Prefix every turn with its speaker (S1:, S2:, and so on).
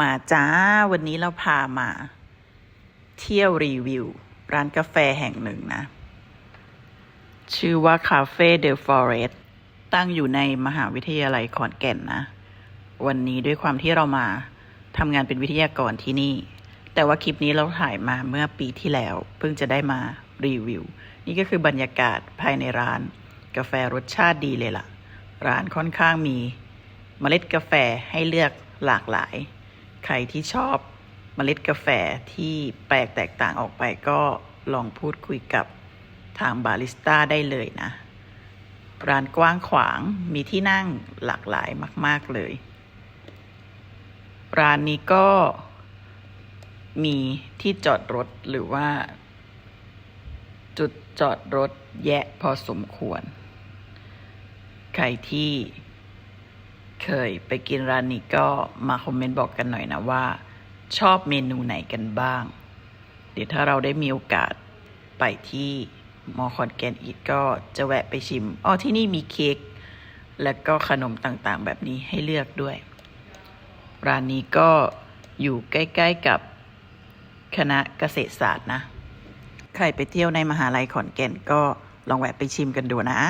S1: มาจ้า วันนี้เราพามา เที่ยวรีวิว ร้านกาแฟแห่งหนึ่งนะ ชื่อว่าคาเฟ่เดลฟอเรสตั้งอยู่ในมหาวิทยาลัยขอนแก่นนะ วันนี้ด้วยความที่เรามาทำงานเป็นวิทยากรที่นี่ แต่ว่าคลิปนี้เราถ่ายมาเมื่อปีที่แล้ว เพิ่งจะได้มารีวิว นี่ก็คือบรรยากาศภายในร้าน กาแฟรสชาติดีเลยล่ะ ร้านค่อนข้างมีเมล็ดกาแฟให้เลือกหลากหลาย ใครที่ชอบเมล็ดกาแฟที่แปลกแตกต่างออกไปก็ลองพูดคุยกับทางบาริสต้าได้เลยนะ ร้านกว้างขวางมีที่นั่งหลากหลายมาก ๆเลย ร้านนี้ก็มีที่จอดรถหรือว่า จุดจอดรถแยะพอสมควร ใครที่ เคยไปกินร้านนี้ก็มาคอมเมนต์บอกกันหน่อยนะว่า ชอบเมนูไหนกันบ้าง เดี๋ยวถ้าเราได้มีโอกาสไปที่มอคอนแกนอีกก็จะแวะไปชิมอ๋อที่นี่มีเค้กและก็ขนมต่างๆ แบบนี้ให้เลือกด้วย ร้านนี้ก็อยู่ใกล้ๆกับคณะเกษตรศาสตร์นะ ใครไปเที่ยวในมหาลัยขอนแก่นก็ลองแวะไปชิมกันดูนะ